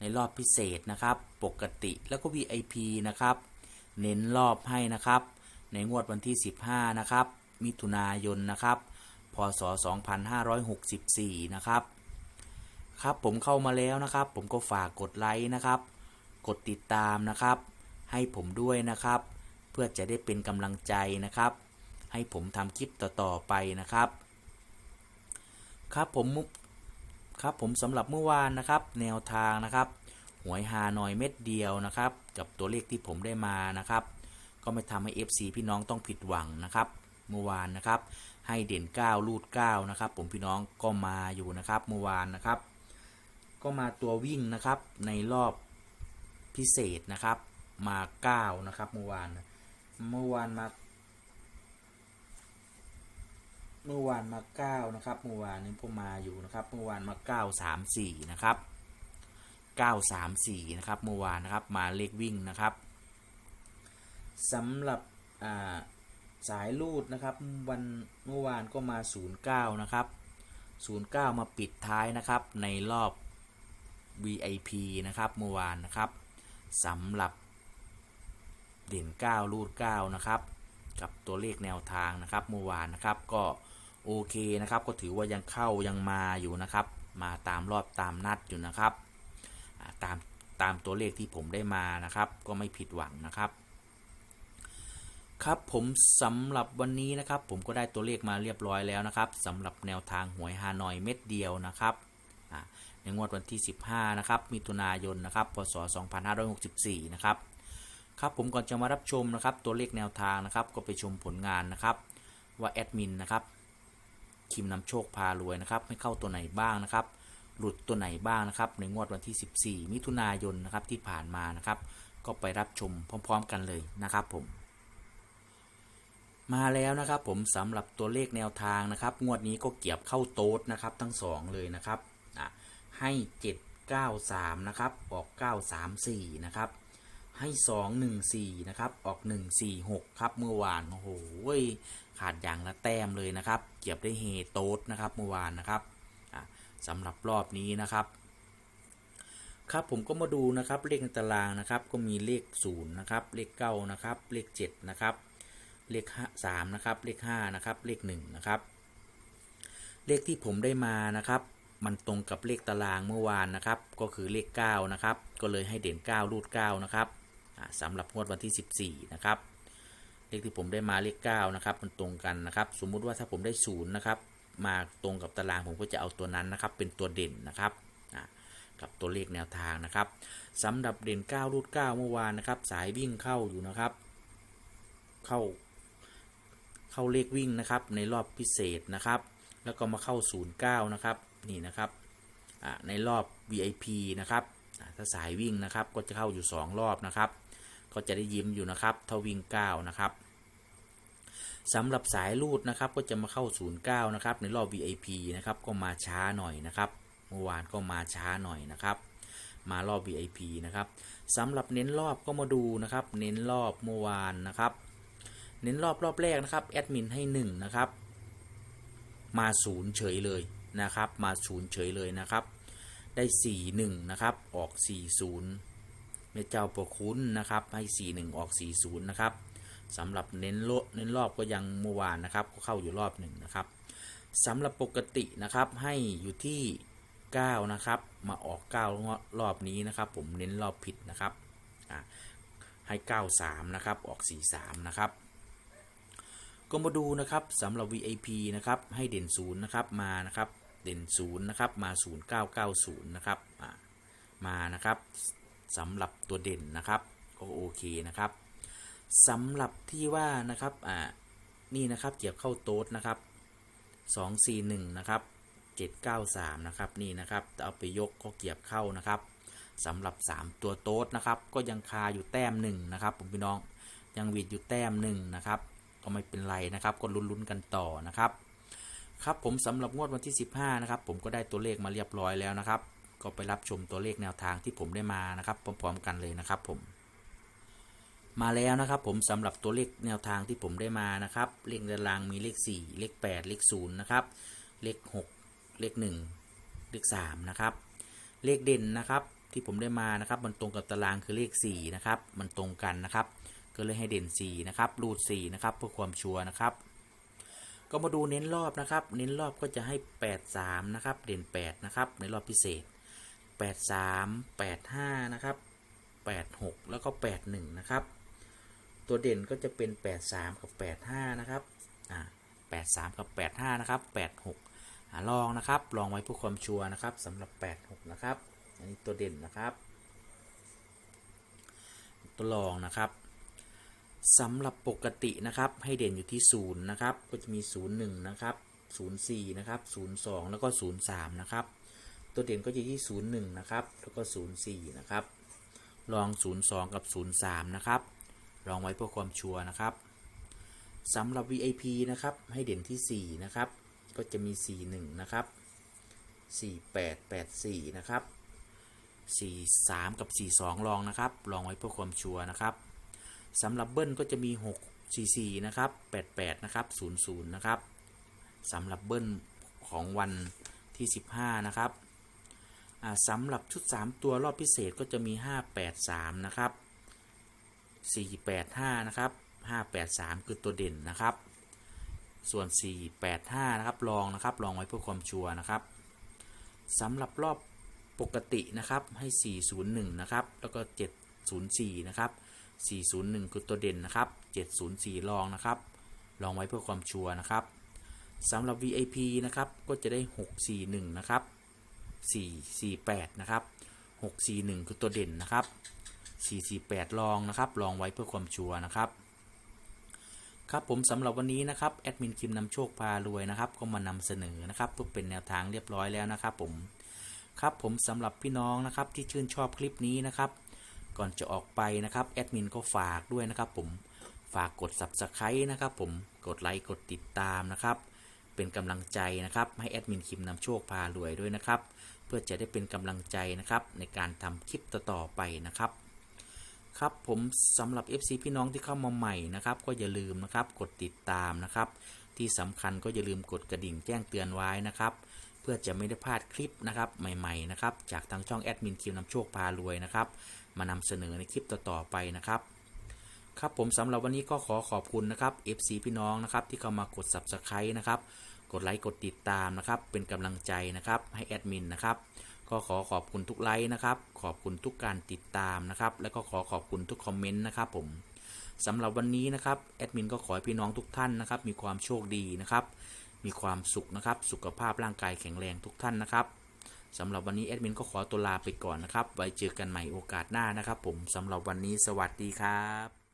ในรอบพิเศษนะครับ ปกติแล้วก็ VIP นะครับ เน้นรอบให้นะครับ ในงวดวันที่ 15 นะครับ มิถุนายนนะครับ พศ 2564 นะครับ ครับผมเข้ามาแล้วนะครับ ผมก็ฝากกดไลค์นะครับ กดติดตามนะครับ ให้ผมด้วยนะครับ เพื่อจะได้เป็นกำลังใจนะครับ ให้ผมทำคลิปต่อๆไปนะครับ ครับผม ครับผมสำหรับเมื่อวานนะครับ แนวทางนะครับหวยฮานอยเม็ดเดียวนะครับ กับตัวเลขที่ผมได้มานะครับ ก็ไม่ทำให้ FC พี่น้องต้องผิดหวังนะครับเมื่อวานนะครับ ให้เด่น 9 ลูด9นะครับ ผมพี่น้องก็มาอยู่นะครับเมื่อวานนะครับ ก็มาตัววิ่งนะครับในรอบพิเศษนะครับ มา 9 นะครับเมื่อวาน เมื่อวานมา เมื่อวานมาเก้านะครับเมื่อวานนี้ผมมาอยู่นะครับเมื่อวานมาเก้าสามสี่นะครับเก้าสามสี่นะครับเมื่อวานนะครับมาเลขวิ่งนะครับสำหรับสายลูดนะครับวันเมื่อวานก็มาศูนย์เก้านะครับศูนย์เก้ามาปิดท้ายนะครับในรอบ VIP นะครับเมื่อวานนะครับสำหรับเด่น9รูด9นะครับ กับตัวเลขแนวทางนะครับเมื่อวานนะครับก็โอเคนะครับ ก็ถือว่ายังเข้ายังมาอยู่นะครับ มาตามรอบตามนัดอยู่นะครับตามตามตัวเลขที่ผมได้มานะครับ ก็ไม่ผิดหวังนะครับ ครับผมสำหรับวันนี้นะครับ ผมก็ได้ตัวเลขมาเรียบร้อยแล้วนะครับสำหรับแนวทางหวยฮานอยเม็ดเดียวนะครับในงวดวันที่ 15 นะครับ มิถุนายน นะครับ พศ 2564 นะครับ ครับผมก่อนจะมารับชมนะครับตัวเลขแนวทางนะครับ ก็ไปชมผลงานนะครับ ว่าแอดมินนะครับคิมนำโชคพารวยนะครับไม่เข้าตัวไหนบ้างนะครับ หลุดตัวไหนบ้างนะครับ ในงวดวันที่ 14 มิถุนายนนะครับที่ผ่านมานะครับ ก็ไปรับชมพร้อม ๆ กันเลยนะครับผม มาแล้วนะครับผมสำหรับตัวเลขแนวทางนะครับ งวดนี้ก็เกียบเข้าโต๊ดนะครับ ทั้งสองเลยนะครับให้ 793 นะครับออก 934 นะครับ ให้214นะครับ ออก146ครับเมื่อวาน โอ้โหขาดอย่างละแต้มเลยนะครับ เกียบได้เฮโต๊ดนะครับเมื่อวานนะครับสำหรับรอบนี้นะครับครับผมก็มาดูนะครับเลขในตารางนะครับก็มีเลข0นะครับเลข9นะครับเลข7นะครับเลข3นะครับเลข5นะครับเลข1นะครับเลขที่ผมได้มานะครับ มันตรงกับเลขตารางเมื่อวานนะครับ ก็คือเลข9นะครับก็เลยให้เด่น 9 รูด9นะครับ สำหรับงวดวันที่ 14 นะครับเลขที่ผมได้มาเลข9นะครับมันตรงกันนะครับ สมมุติว่าถ้าผมได้0นะครับมาตรงกับตารางผมก็จะเอาตัวนั้นนะครับ เป็นตัวเด่นนะครับกับตัวเลขแนวทางนะครับสำหรับเด่น 9 รูด 9 เมื่อวานนะครับ สายวิ่งเข้าอยู่นะครับ เข้าเข้าเลขวิ่งนะครับ ในรอบพิเศษนะครับ แล้วก็มาเข้า 09 นะครับนี่นะครับในรอบ VIP นะครับถ้าสายวิ่งนะครับก็จะเข้าอยู่ 2 รอบนะครับ ก็จะได้ยิ้มอยู่นะครับถ้าวิ่ง9นะครับสำหรับสายรูดนะครับก็จะมาเข้า 09 นะครับในรอบ VIP นะครับก็มาช้าหน่อยนะครับเมื่อวานก็มาช้าหน่อยนะครับมารอบ VIP นะครับสำหรับเน้นรอบก็มาดูนะครับ เน้นรอบเมื่อวานนะครับ เน้นรอบรอบแรกนะครับแอดมินให้1นะครับมาศูนย์เฉยเลยนะครับ มาศูนย์เฉยเลยนะครับ ได้ 4 1 นะครับ ออก 4 0 เมเจ้าประคุณนะครับให้ 4 1 ออก 4 0 นะครับสำหรับเน้นโลเน้นรอบก็ยังเมื่อวานนะครับก็เข้าอยู่รอบหนึ่งนะครับสำหรับปกตินะครับให้อยู่ที่ 9 นะครับ มาออก 9 รอบนี้นะครับ ผมเน้นรอบผิดนะครับให้ 93 นะครับ ออก 43 นะครับ ก็มาดูนะครับสำหรับ VIP นะครับให้เด่นศูนย์นะครับมานะครับเด่นศูนย์นะครับมา 0990 นะครับมานะครับ สำหรับตัวเด่นนะครับก็โอเคนะครับสำหรับที่ว่านะครับอ่านี่นะครับเกี่ยวเข้าโต๊ดนะครับ241นะครับ793นะครับนี่นะครับเอาไปยกก็เกียบเข้านะครับสำหรับ 3 ตัวโต๊ดนะครับ ก็ยังคาอยู่แต้มหนึ่งนะครับผมพี่น้องยังวีดอยู่แต้มหนึ่งนะครับก็ไม่เป็นไรนะครับก็ลุ้นๆกันต่อนะครับ ครับผมสำหรับงวดวันที่ 15นะครับผมก็ได้ตัวเลขมาเรียบร้อยแล้วนะครับ ก็ไปรับชมตัวเลขแนวทางที่ผมได้มานะครับพร้อมๆกันเลยนะครับผม มาแล้วนะครับผมสำหรับตัวเลขแนวทางที่ผมได้มานะครับเลขตารางมีเลข 4 เลข 8 เลข0นะครับเลข 6 เลข 1 เลข3นะครับเลขเด่นนะครับที่ผมได้มานะครับ มันตรงกับตารางคือเลข4นะครับมันตรงกันนะครับก็เลยให้เด่น 4 นะครับ รูด 4 นะครับ เพื่อความชัวร์นะครับ ก็มาดูเน้นรอบนะครับ เน้นรอบก็จะให้ 8 3 นะครับ เด่น 8 นะครับ ในรอบพิเศษ 8 3 8 5 นะครับ 8 6 แล้วก็ 8 1 นะครับ ตัวเด่นก็จะเป็น 8 3 กับ 8 5 นะครับอ่า8 3 กับ 8 5 นะครับ 8 6อลองนะครับ ลองไว้เพื่อความชัวร์นะครับสำหรับ 8 6 นะครับ อันนี้ตัวเด่นนะครับ ตัวลองนะครับสำหรับปกตินะครับ ให้เด่นอยู่ที่ 0 นะครับ ก็จะมี 0 1 นะครับ 0 4 นะครับ 0 2 แล้วก็ 0 3 นะครับ ตัวเด่นก็จะที่ 0 1 นะครับ แล้วก็ 0 4 นะครับ ลอง 0 2 กับ 0 3 นะครับ ลองไว้เพื่อความชัวร์นะครับสำหรับ VIP นะครับ ให้เด่นที่ 4 นะครับ ก็จะมี 4 1 นะครับ 4 8 8 4 นะครับ 4 3 กับ 4 2 ลองนะครับ ลองไว้เพื่อความชัวร์นะครับสำหรับเบิ้ลก็จะมี 6 4 4 นะครับ 88 นะครับ 00 นะครับสำหรับเบิ้ลของวันที่ 15 นะครับ สำหรับชุด 3 ตัวรอบพิเศษก็จะมี 583 นะครับ 485 นะครับ 583 คือตัวเด่นนะครับ ส่วน 485 นะครับลองนะครับลองไว้เพื่อความชัวร์นะครับสำหรับรอบปกตินะครับให้ 401 นะครับ แล้วก็ 704 นะครับ 401 คือตัวเด่นนะครับ 704 ลองนะครับ ลองไว้เพื่อความชัวร์นะครับสำหรับ VIP นะครับก็จะได้ 641 นะครับ 448 นะครับ 641 คือตัวเด่นนะครับ 448 ลองนะครับ ลองไว้เพื่อความชัวร์นะครับ ครับผมสำหรับวันนี้นะครับแอดมินคิมนำโชคพารวยนะครับ ก็มานำเสนอนะครับเพื่อเป็นแนวทางเรียบร้อยแล้วนะครับ ผมครับผมสำหรับพี่น้องนะครับที่ชื่นชอบคลิปนี้นะครับ ก่อนจะออกไปนะครับแอดมินก็ฝากด้วยนะครับ ผมฝากกด subscribe นะครับ ผมกดไลค์กดติดตามนะครับ เป็นกำลังใจนะครับให้แอดมินคิมนำโชคพารวยด้วยนะครับ เพื่อจะได้เป็นกำลังใจนะครับในการทำคลิปต่อๆไปนะครับ ครับผมสำหรับ FC พี่น้องที่เข้ามาใหม่นะครับ ก็อย่าลืมนะครับกดติดตามนะครับ ที่สำคัญก็อย่าลืมกดกระดิ่งแจ้งเตือนไว้นะครับ เพื่อจะไม่ได้พลาดคลิปนะครับใหม่ๆนะครับจากทางช่องแอดมินคิวนำโชคพารวยนะครับมานำเสนอในคลิปต่อๆไปนะครับ ครับผมสำหรับวันนี้ก็ขอขอบคุณนะครับ FC พี่น้องนะครับที่เข้ามากด Subscribe นะครับ กดไลค์กดติดตามนะครับ เป็นกำลังใจนะครับให้แอดมินนะครับก็ขอขอบคุณทุกไลค์นะครับ ขอบคุณทุกการติดตามนะครับ แล้วก็ขอขอบคุณทุกคอมเมนต์นะครับผมสำหรับวันนี้นะครับแอดมินก็ขอให้พี่น้องทุกท่านนะครับ มีความโชคดีนะครับ มีความสุขนะครับ สุขภาพร่างกายแข็งแรงทุกท่านนะครับสำหรับวันนี้แอดมินก็ขอตัวลาไปก่อนนะครับ ไว้เจอกันใหม่โอกาสหน้านะครับ ผมสำหรับวันนี้สวัสดีครับ